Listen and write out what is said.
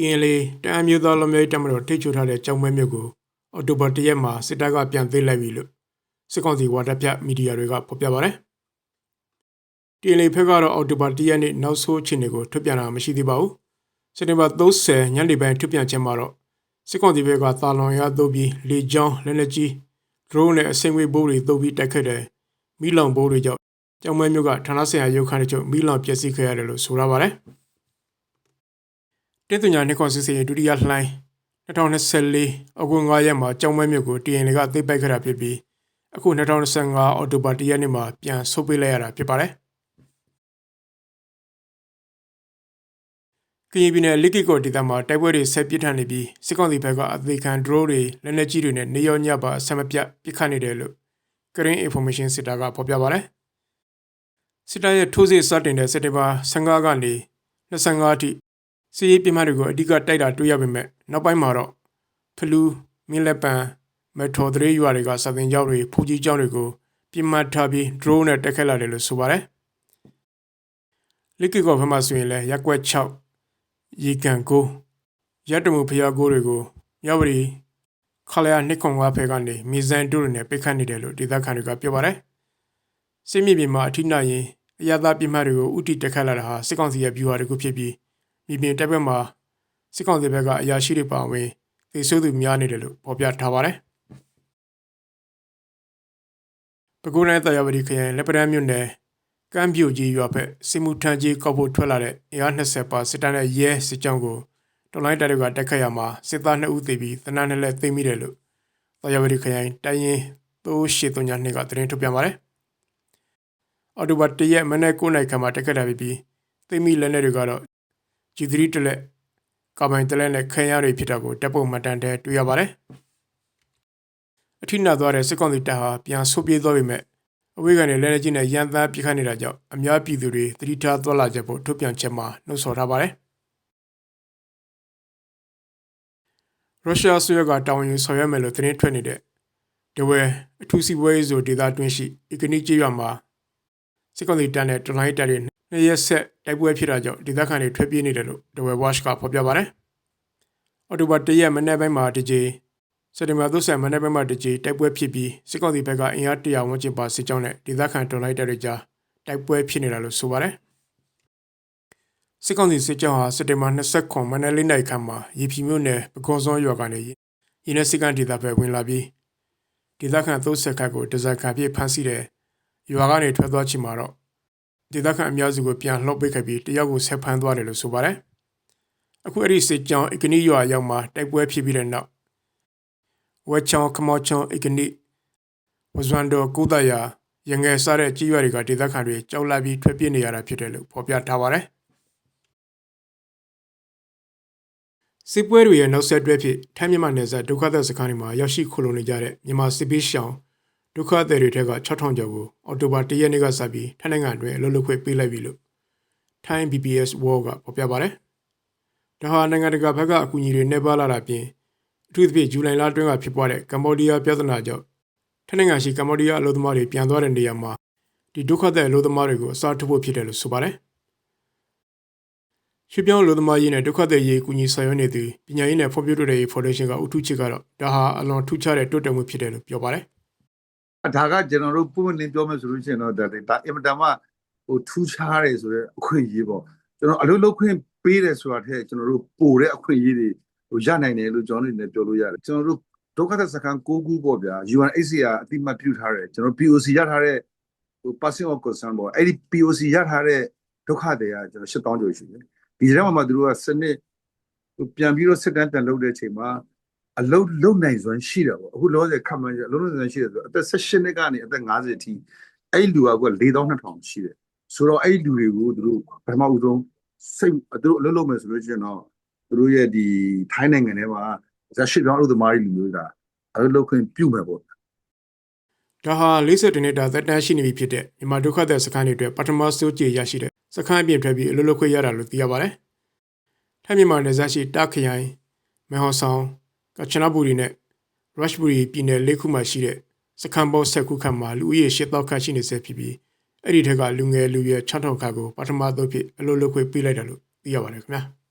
TNLA တအမ်းမျိုးသားလူမျိုးတပ်မတော်ထိတ်ချိုထားတဲ့ကြောင်မဲမြို့ကိုအော်တိုဘာ၁ရက်မှာစစ်တပ်ကပြန်သိမ်းလိုက်ပြီလို့စစ်ကောင်စီဝါဒပြမီဒီယာတွေကဖော်ပြပါတယ်။ TNLA ဖက်ကတော့အော်တိုဘာ၁ရက်နေ့နောက်ဆုံးအခြေအနေကိုထုတ်ပြန်တာမရှိသေးပါဘူး။စက်တင်ဘာ30ညနေပိုင်းထုတ်ပြန်ချက်မှာတော့စစ်ကောင်စီဘက်ကတာလွန်ရသို့ပြီးလေကြောင်းလက်နက်ကြီး drone နဲ့အစင်ဝေးဘိုးတွေတုပ်ပြီးတိုက်ခတ်တဲ့မိလောင်ဘိုးတွေကြောင့်ကျောင်းမဲမြို့ကဌာနဆိုင်ရာရုပ်ခန်းတွေချုပ်မိလောင်ပျက်စီးခဲ့ရတယ်လို့ဆိုရပါတယ်။ တင်းသူညာနှစ်ခွန်စစ်စေးဒုတိယလှိုင်း2024အကွန်9ရက်မှာကျောင်းမဲမြို့ကို TN ကသိပ်ပိုက်ခဲ့တာဖြစ်ပြီးအခု2025အောက်တိုဘာ1ရက်နေ့မှာပြန်ဆုတ်ပေးလိုက်ရတာဖြစ်ပါတယ်။ကရင်ပြည်နယ်လီကီကိုဒေသမှာတိုက်ပွဲတွေဆက်ပြစ်ထန်နေပြီးစစ်ကောင်စီဘက်ကအသေးခံ drone တွေလက်နက်ကြီးတွေနဲ့နေရောညပါအဆက်မပြတ်ပစ်ခတ်နေတယ်လို့ Green Information Center ကဖော်ပြပါတယ်။စစ်တပ်ရဲ့ထိုးစစ်စတင်တဲ့စက်တင်ဘာ15ကနေ25အထိ စီးရေးပြမတွေကိုအဓိကတိုက်တာတွေ့ရပေမဲ့နောက်ပိုင်းမှာတော့ဖလူးမင်းလက်ပံမက်ထရိုဒရေးရွာတွေကစတင်ကြောက်တွေဖူကြီးကြောက်တွေကိုပြမထားပြီး drone နဲ့တက်ခတ်လာတယ်လို့ဆိုပါတယ်။လစ်ကီကောဖက်မှာဆိုရင်လည်းရက်ွက်6ရေကန်ကိုရက်တမှုဖျားကိုတွေကိုရဝရီခလယာနှစ်ခွန်ဝါဖဲကနေမီဇန်တူတွေနဲ့ပိတ်ခတ်နေတယ်လို့ဒေသခံတွေကပြောပါတယ်။စစ်မြေပြင်မှာအထိနာရင်အရသာပြမတွေကိုဥတီတက်ခတ်လာတာဟာစစ်ကောင်စီရဲ့ဗျူဟာတစ်ခုဖြစ်ပြီး မြေပြင်တပ်ဘက်မှာစစ်ကောင်စီဘက်ကအရာရှိတွေပါဝင်သေဆုံးသူများနေတယ်လို့ဖော်ပြထားပါတယ်။ပဲခူးတိုင်းတရားဝတီခရိုင်လက်ပတန်းမြို့နယ်ကမ်းပြိုကြီးရွာဘက်စစ်မှုထမ်းကြီးကောက်ဖို့ထွက်လာတဲ့အင်အား20ပါစစ်တမ်းနဲ့ရဲစစ်ကြောင်းကိုတော်လိုင်းတပ်တွေကတက်ခတ်ရမှာစစ်သား2ဦးသေပြီးသနန်းနဲ့လက်သိမ်းမိတယ်လို့တရားဝတီခရိုင်တိုင်းရင်သိုးရှိသွညာနှစ်ကသတင်းထုတ်ပြန်ပါတယ်။အော်တိုဘာ1ရက်မနေ့9နိုင်ခါမှာတက်ခတ်တာပြီးသိမ်းမိလက်နက်တွေကတော့ G3 တလက်ကာမိုင်တလက်နဲ့ခရမ်းတွေဖြစ်တာကိုတပ်ပုံမှတ်တမ်းထဲတွေ့ရပါတယ်။အထိနာသွားတဲ့စစ်ကောင်စီတပ်ဟာပြန်ဆုတ်ပြေးသွားပေမဲ့အဝေးကနေလက်နက်ကြီးနဲ့ရန်သားပြစ်ခတ်နေတာကြောင့်အများပြည်သူတွေသတိထားသွားလာချက်ဖို့ထုတ်ပြန်ချက်မှာနှုတ်ဆော်ထားပါတယ်။ရုရှားဆွေကတာဝန်ယူဆောင်ရွက်မယ်လို့သတင်းထွက်နေတဲ့ဒဝဲအထူးစီးပွားရေးဆိုဒေသတွင်းရှိအီကနီကျေးရွာမှာ စစ်ကောင်စီတပ်နဲ့တလိုင်းတပ်တွေနှစ်ရက်ဆက်တိုက်ပွဲဖြစ်တာကြောင့်ဒေသခံတွေထွက်ပြေးနေတယ်လို့ The Web Watch ကဖော်ပြပါတယ်။အော်တိုဘာ၁ရက်မနေ့ပိုင်းမှာဒီကြေစက်တင်ဘာ30မနေ့ပိုင်းမှာဒီကြေတိုက်ပွဲဖြစ်ပြီးစစ်ကောင်စီဘက်ကအင်အား100ဝန်းကျင်ပါစစ်ကြောင်းနဲ့ဒေသခံတော်လိုက်တပ်တွေကြားတိုက်ပွဲဖြစ်နေတာလို့ဆိုပါတယ်။စစ်ကောင်စီစစ်ကြောင်းဟာစက်တင်ဘာ29မနေ့လေးနိုင်ခန့်မှာရေဖြီမြို့နယ်ပကွန်စောရွာကနေရင်းနှီးစစ်ကန်ဒေသဘက်ဝင်လာပြီးဒေသခံ30ခန့်ကိုတဇက်ခံပြဖမ်းဆီးတဲ့ ရွာကနေထွက်သွားချင်မှာတော့ဒေသခံအများစုကိုပြန်လှုပ်ပေးခဲ့ပြီးတယောက်ကိုဆက်ဖမ်းသွားတယ်လို့ဆိုပါတယ်။အခုအဲ့ဒီစစ်ကြောင်းအကနီရွာရောက်မှာတိုက်ပွဲဖြစ်ပြီးတဲ့နောက်ဝက်ချောင်းခမောချောင်းအကနီဝဇွန်တော်ကုသရာရငယ်စားတဲ့ကြီးရွာတွေကဒေသခံတွေကြောက်လန့်ပြီးထွက်ပြေးနေရတာဖြစ်တယ်လို့ဖော်ပြထားပါတယ်။စစ်ပွဲတွေရဲ့နောက်ဆက်တွဲဖြစ်ထိုင်းမြန်မာနယ်စပ်ဒုက္ခသည်စခန်းတွေမှာရောက်ရှိခိုလုံနေကြတဲ့မြန်မာစစ်ပေးရှောင် ဒုက္ခသည်တွေထက်က6000ကျော်ကိုအော်တိုဘာ1ရက်နေ့ကစပြီးထိုင်းနိုင်ငံအတွင်းအလုပ်လုပ်ခွင့်ပေးလိုက်ပြီလို့ထိုင်း BBS World ကဖော်ပြပါတယ်။ဒါဟာနိုင်ငံတကာဘက်ကအကူအညီတွေနဲ့ပါလာတာပြင်အထူးသဖြင့်ဇူလိုင်လအတွင်းကဖြစ်ပွားတဲ့ကမ္ဘောဒီးယားပြဿနာကြောင့်ထိုင်းနိုင်ငံရှိကမ္ဘောဒီးယားအလုပ်သမားတွေပြန်သွားတဲ့နေရာမှာဒီဒုက္ခသည်အလုပ်သမားတွေကိုအစားထိုးဖို့ဖြစ်တယ်လို့ဆိုပါတယ်။ရွှေပြောင်းလူသမားရေးနဲ့ဒုက္ခသည်ရေးကူညီဆောင်ရွက်နေသူပညာရေးနဲ့ဖော်ပြတိုးတဲ့ရေးဖော်ဒေးရှင်းကဥထုချစ်ကတော့ဒါဟာအလွန်ထူးခြားတဲ့တိုးတက်မှုဖြစ်တယ်လို့ပြောပါတယ်။ ဒါကကျွန်တော်တို့ပုံမှန်တင်ပြောမယ်ဆိုလို့ရှိရင်တော့ဒါဒါအင်မတန်မှဟိုထူးခြားတယ်ဆိုတော့အခွင့်အရေးပေါ့ကျွန်တော်အလုပ်လုပ်ခွင့်ပေးတယ်ဆိုတာထက်ကျွန်တော်တို့ပိုတဲ့အခွင့်အရေးတွေဟိုရနိုင်တယ်လို့ကျွန်တော်တို့လည်းပြောလို့ရတယ်ကျွန်တော်တို့ဒုက္ခသည်စခန်း6ခုပေါ့ဗျာ UNHCR အတိမတ်ပြုထားတယ်ကျွန်တော် POC ရထားတဲ့ဟို passing of concern ပေါ့အဲ့ဒီ POC ရထားတဲ့ဒုက္ခတွေကကျွန်တော်8000ကျော်ရှိတယ်ဒီထဲမှာမှသူတို့ကစနစ်ပြန်ပြီးတော့စစ်တမ်းပြန်လုပ်တဲ့အချိန်မှာ အလုတ်လုံနိုင်စွမ်းရှိတယ်ပေါ့အခုလောဆယ်ခန့်မှန်းရအလုတ်လုံနိုင်စွမ်းရှိတယ်ဆိုအသက်16နှစ်ကနေအသက်50အထိအဲ့လူကက4200ရှိတယ်ဆိုတော့အဲ့လူတွေကိုသူတို့ပထမဦးဆုံးစိတ်သူတို့အလုတ်လုံမယ်ဆိုလို့ရှိရင်တော့သူတို့ရဲ့ဒီထိုင်းနိုင်ငံထဲမှာဇက်ရှိပြောင်းလို့သမားတွေလူမျိုးကအလုတ်လုံခွင့်ပြုမယ်ပေါ့ဒါဟာ40နှစ်တာသက်တမ်းရှိနေပြီဖြစ်တဲ့မြန်မာဒုက္ခသည်စခန်းတွေအတွက်ပထမဆုံးကြည်ရရှိတဲ့စခန်းအပြင်ထွက်ပြီးအလုပ်လုပ်ခွင့်ရတာလို့သိရပါတယ်။ထိုင်းမြန်မာနယ်စပ်ရှိတာခရိုင်မဲဟောင်ဆောင် ကချနာဘူရီနဲ့ rush ဘူရီပြည်နယ်လေးခုမှရှိတဲ့စခန်းပေါင်း10ခုခန့်မှာလူဦးရေ8000ခန့်ရှိနေဆဲဖြစ်ပြီးအဲ့ဒီထက်ကလူငယ်လူရွယ်6000ခန့်ကိုပထမဆုံးဖြစ်အလုပ်လုပ်ခွင့်ပေးလိုက်တယ်လို့သိရပါတယ်ခင်ဗျာ။